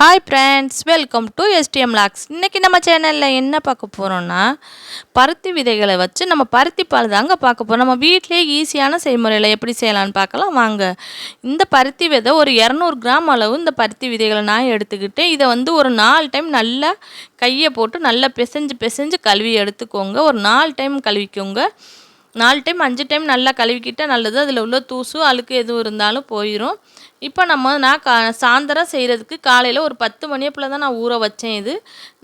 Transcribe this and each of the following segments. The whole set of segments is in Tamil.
Hi friends welcome to STM logs இன்றைக்கி நம்ம சேனலில் என்ன பார்க்க போகிறோன்னா பருத்தி விதைகளை வச்சு நம்ம பருத்தி பால் தாங்க பார்க்க போகிறோம் நம்ம வீட்டிலே ஈஸியான செய்முறையில் எப்படி செய்யலான்னு பார்க்கலாம். வாங்க. இந்த பருத்தி விதை ஒரு இரநூறு கிராம் அளவு இந்த பருத்தி விதைகளை நான் எடுத்துக்கிட்டேன் இதை வந்து ஒரு நாலு டைம் நல்லா கையை போட்டு நல்லா பிசைஞ்சு பிசைஞ்சு கழுவி எடுத்துக்கோங்க. ஒரு நாலு டைம் கழுவிக்கோங்க. நாலு டைம் அஞ்சு டைம் நல்லா கழுவிக்கிட்டால் நல்லது. அதில் உள்ள தூசு அழுக்கு எதுவும் இருந்தாலும் போயிடும் இப்போ நம்ம நான் கா சாயந்தரம் செய்கிறதுக்கு காலையில் ஒரு பத்து மணி போல் தான் நான் ஊற வச்சேன் இது.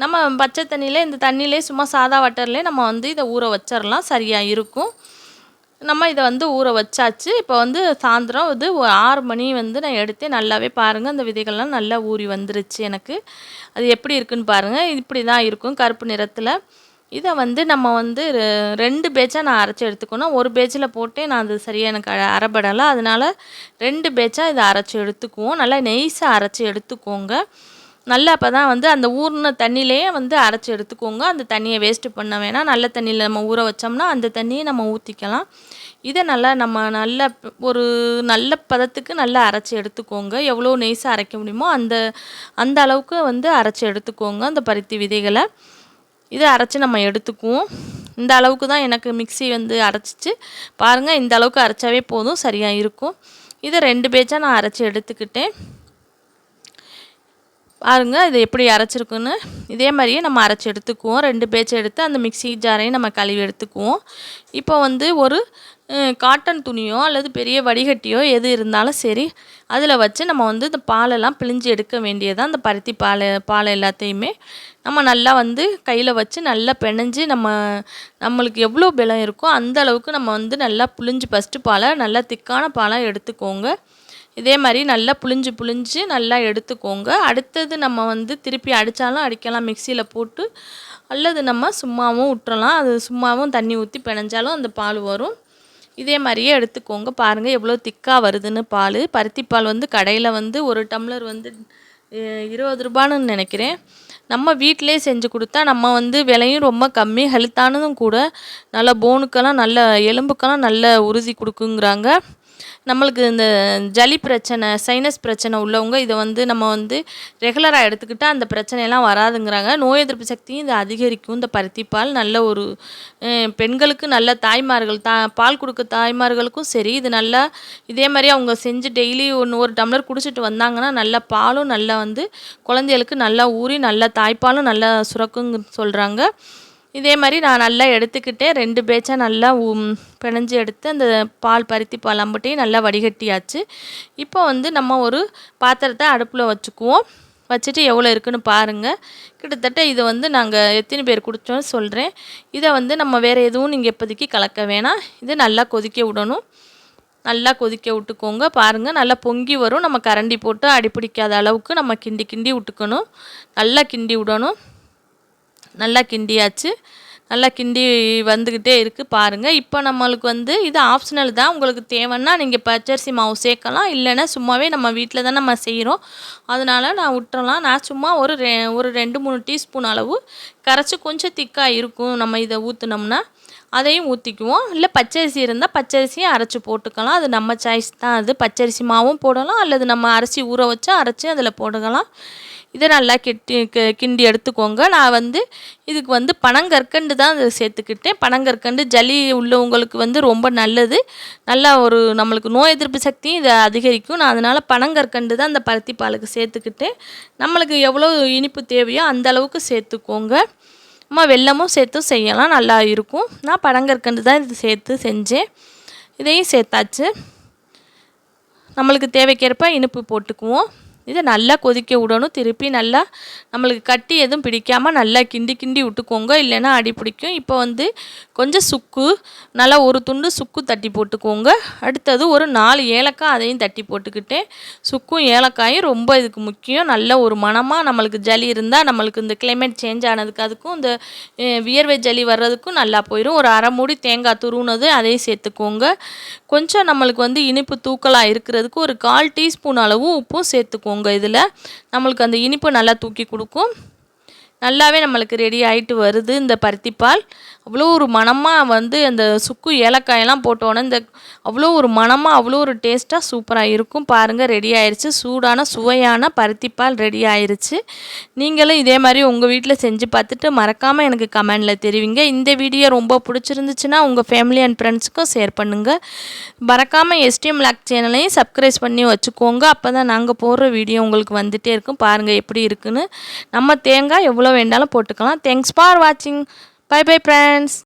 நம்ம பச்சை தண்ணியில் இந்த தண்ணியிலே சும்மா சாதா வாட்டர்லேயே நம்ம வந்து இதை ஊற வச்சிடலாம் சரியாக இருக்கும். நம்ம இதை வந்து ஊற வச்சாச்சு. இப்போ வந்து சாயந்தரம் இது ஒரு ஆறு மணி வந்து நான் எடுத்தேன். நல்லாவே பாருங்கள் அந்த விதைகள்லாம் நல்லா ஊறி வந்துருச்சு எனக்கு. அது எப்படி இருக்குன்னு பாருங்கள் இப்படி தான் இருக்கும் கருப்பு நிறத்தில். இதை வந்து நம்ம வந்து ரெ- ரெண்டு பேட்சாக நான் அரைச்சி எடுத்துக்கணும். ஒரு பேட்சில் போட்டே நான் அது சரியாக எனக்கு அர- அரைபடலை அதனால் ரெண்டு பேட்சாக இதை அரைச்சி எடுத்துக்குவோம். நல்லா நெய்ஸாக அரைச்சி எடுத்துக்கோங்க. நல்லா அப்போ தான் வந்து அந்த ஊறின தண்ணியிலேயே வந்து அரைச்சி எடுத்துக்கோங்க. அந்த தண்ணியை வேஸ்ட்டு பண்ண வேணாம். நல்ல தண்ணியில் நம்ம ஊற வச்சோம்னா அந்த தண்ணியை நம்ம ஊற்றிக்கலாம் இதை நல்லா நம்ம நல்ல ஒரு நல்ல பதத்துக்கு நல்லா அரைச்சி எடுத்துக்கோங்க. எவ்வளோ நெய்ஸாக அரைக்க முடியுமோ அந்த அந்த அளவுக்கு வந்து அரைச்சி எடுத்துக்கோங்க. அந்த பருத்தி விதைகளை. இதை அரைச்சி நம்ம எடுத்துக்குவோம். இந்த அளவுக்கு தான் எனக்கு மிக்சி வந்து அரைச்சிச்சு. பாருங்கள் இந்த அளவுக்கு அரைச்சாவே போதும் சரியாக இருக்கும். இதை ரெண்டு பேஜாக நான் அரைச்சி எடுத்துக்கிட்டேன். பாருங்கள் இது எப்படி அரைச்சிருக்குன்னு. இதே மாதிரியே நம்ம அரைச்சி எடுத்துக்குவோம். ரெண்டு பேச்சை எடுத்து அந்த மிக்ஸி ஜாரையும் நம்ம கழுவி எடுத்துக்குவோம். இப்போ வந்து ஒரு காட்டன் துணியோ அல்லது பெரிய வடிகட்டியோ எது இருந்தாலும் சரி அதில் வச்சு நம்ம வந்து இந்த பாலெல்லாம் பிழிஞ்சு எடுக்க வேண்டியதான் அந்த பருத்தி பாலை பாலை எல்லாத்தையுமே நம்ம நல்லா வந்து கையில் வச்சு நல்லா பிணைஞ்சு நம்ம நம்மளுக்கு எவ்வளோ பலம் இருக்கோ அந்த அளவுக்கு நம்ம வந்து நல்லா புழிஞ்சு ஃபஸ்ட்டு பாலை நல்லா திக்கான பாலாக எடுத்துக்கோங்க. இதே மாதிரி நல்லா புழிஞ்சு புழிஞ்சு நல்லா எடுத்துக்கோங்க. அடுத்தது நம்ம வந்து திருப்பி அடித்தாலும் அடிக்கலாம். மிக்சியில் போட்டு அல்லது நம்ம சும்மாவும் விட்டுறலாம் அது சும்மாவும் தண்ணி ஊற்றி பிணைஞ்சாலும் அந்த பால் வரும். இதே மாதிரியே எடுத்துக்கோங்க. பாருங்கள் எவ்வளோ திக்காக வருதுன்னு பால். பருத்தி பால் வந்து கடையில் வந்து ஒரு டம்ளர் வந்து இருபது ரூபான்னு நினைக்கிறேன். நம்ம வீட்டிலே செஞ்சு கொடுத்தா நம்ம வந்து விலையும் ரொம்ப கம்மி ஹெல்த்தானதும் கூட. நல்ல போனுக்கெல்லாம் நல்ல எலும்புக்கெல்லாம் நல்ல உறுதி கொடுக்குங்கிறாங்க. நம்மளுக்கு இந்த ஜலி பிரச்சனை சைனஸ் பிரச்சனை உள்ளவங்க இதை வந்து நம்ம வந்து ரெகுலராக எடுத்துக்கிட்டால் அந்த பிரச்சனையெல்லாம் வராதுங்கிறாங்க. நோய் எதிர்ப்பு சக்தியும் இது அதிகரிக்கும். இந்த பருத்திப்பால் நல்ல ஒரு பெண்களுக்கு நல்ல தாய்மார்கள் தா பால் கொடுக்க தாய்மார்களுக்கும் சரி இது நல்லா இதே மாதிரி அவங்க செஞ்சு டெய்லி ஒன்று ஒரு டம்ளர் குடிச்சிட்டு வந்தாங்கன்னா நல்ல பாலும் நல்லா வந்து குழந்தைகளுக்கு நல்லா ஊறி நல்லா தாய்ப்பாலும் நல்லா சுரக்குங்க சொல்கிறாங்க இதே மாதிரி நான் நல்லா எடுத்துக்கிட்டே ரெண்டு பேச்சாக நல்லா பிணைஞ்சு எடுத்து அந்த பால் பருத்தி பால் அம்பட்டையும் நல்லா வடிகட்டியாச்சு. இப்போ வந்து நம்ம ஒரு பாத்திரத்தை அடுப்பில் வச்சுக்குவோம். வச்சுட்டு எவ்வளோ இருக்குன்னு பாருங்கள் கிட்டத்தட்ட இது வந்து நாங்கள் எத்தனை பேர் குடித்தோன்னு சொல்கிறேன் இதை வந்து நம்ம வேறு எதுவும் நீங்கள் இப்போதைக்கு கலக்க வேணாம். இது நல்லா கொதிக்க விடணும். நல்லா கொதிக்க விட்டுக்கோங்க. பாருங்கள் நல்லா பொங்கி வரும். நம்ம கரண்டி போட்டு அடிப்பிடிக்காத அளவுக்கு நம்ம கிண்டி கிண்டி விட்டுக்கணும். நல்லா கிண்டி விடணும். நல்லா கிண்டியாச்சு. நல்லா கிண்டி வந்துக்கிட்டே இருக்குது பாருங்கள் இப்போ நம்மளுக்கு வந்து இது ஆப்ஷனல் தான். உங்களுக்கு தேவைன்னா நீங்கள் பச்சரிசி மாவு சேர்க்கலாம். இல்லைன்னா சும்மாவே நம்ம வீட்டில் தான் நம்ம செய்கிறோம் அதனால் நான் விட்டுறலாம். நான் சும்மா ஒரு ரெ ஒரு ரெண்டு மூணு டீஸ்பூன் அளவு கரைச்சி கொஞ்சம் திக்காக இருக்கும். நம்ம இதை ஊற்றுனோம்னா அதையும் ஊற்றிக்குவோம் இல்லை பச்சரிசி இருந்தால் பச்சரிசியும் அரைச்சி போட்டுக்கலாம். அது நம்ம சாய்ஸ் தான். அது பச்சரிசி மாவும் போடலாம். அல்லது நம்ம அரிசி ஊற வச்சு அரைச்சி அதில் போடலாம் இதை நல்லா கெட்டி கிண்டி எடுத்துக்கோங்க. நான் வந்து இதுக்கு வந்து பனங்கற்கண்டு தான் அதை சேர்த்துக்கிட்டேன். பனங்கற்கண்டு ஜலி உள்ளவங்களுக்கு வந்து ரொம்ப நல்லது. நல்லா ஒரு நம்மளுக்கு நோய் எதிர்ப்பு சக்தியும் இதை அதிகரிக்கும். நான் அதனால் பனங்கற்கண்டு தான் அந்த பருத்தி பாலுக்கு சேர்த்துக்கிட்டேன். நம்மளுக்கு எவ்வளோ இனிப்பு தேவையோ அந்த அளவுக்கு சேர்த்துக்கோங்க. நம்ம வெல்லமும் சேர்த்து செய்யலாம் நல்லா இருக்கும். நான் பனங்கற்கண்டு தான் இது சேர்த்து செஞ்சேன். இதையும் சேர்த்தாச்சு. நம்மளுக்கு தேவைக்கேற்ப இனிப்பு போட்டுக்குவோம். இதை நல்லா கொதிக்க விடணும். திருப்பி நல்லா நம்மளுக்கு கட்டி எதுவும் பிடிக்காமல் நல்லா கிண்டி கிண்டி விட்டுக்கோங்க. இல்லைன்னா அடி பிடிக்கும். இப்போ வந்து கொஞ்சம் சுக்கு நல்லா ஒரு துண்டு சுக்கு தட்டி போட்டுக்கோங்க. அடுத்தது ஒரு நாலு ஏலக்காய் அதையும் தட்டி போட்டுக்கிட்டேன். சுக்கும் ஏலக்காயும் ரொம்ப இதுக்கு முக்கியம். நல்ல ஒரு மணமாக நம்மளுக்கு ஜலி இருந்தால் நம்மளுக்கு இந்த கிளைமேட் சேஞ்ச் ஆனதுக்கு அதுக்கும் இந்த வியர்வை ஜலி வர்றதுக்கும் நல்லா போயிடும் ஒரு அரை மூடி தேங்காய் துருவுனது அதையும் சேர்த்துக்கோங்க. கொஞ்சம் நம்மளுக்கு வந்து இனிப்பு தூக்கலாக இருக்கிறதுக்கு ஒரு கால் டீஸ்பூன் அளவு உப்பும் சேர்த்துக்கோங்க. இதில் நம்மளுக்கு அந்த இனிப்பு நல்லா தூக்கி கொடுக்கும். நல்லாவே நம்மளுக்கு ரெடி ஆகிட்டு வருது இந்த பருத்திப்பால். அவ்வளோ ஒரு மணமாக வந்து அந்த சுக்கு ஏலக்காயெல்லாம் போட்டோன்னே இந்த அவ்வளோ ஒரு மணமாக அவ்வளோ ஒரு டேஸ்ட்டாக சூப்பராக இருக்கும். பாருங்கள் ரெடி ஆயிடுச்சு சூடான சுவையான பருத்திப்பால் ரெடி ஆயிடுச்சு நீங்களும் இதே மாதிரி உங்கள் வீட்டில் செஞ்சு பார்த்துட்டு மறக்காமல் எனக்கு கமெண்டில் தெரிவிங்க. இந்த வீடியோ ரொம்ப பிடிச்சிருந்துச்சுன்னா உங்கள் ஃபேமிலி அண்ட் ஃப்ரெண்ட்ஸுக்கும் ஷேர் பண்ணுங்கள் மறக்காமல் எஸ்டிஎம் லாக் சேனலையும் சப்ஸ்கிரைப் பண்ணி வச்சுக்கோங்க. அப்போ தான் நாங்கள் போடுற வீடியோ உங்களுக்கு வந்துகிட்டே இருக்கும். பாருங்கள் எப்படி இருக்குன்னு. நம்ம தேங்காய் எவ்வளோ வேண்டாலும் போட்டுக்கலாம். தேங்க்ஸ் ஃபார் வாட்சிங் Bye bye friends.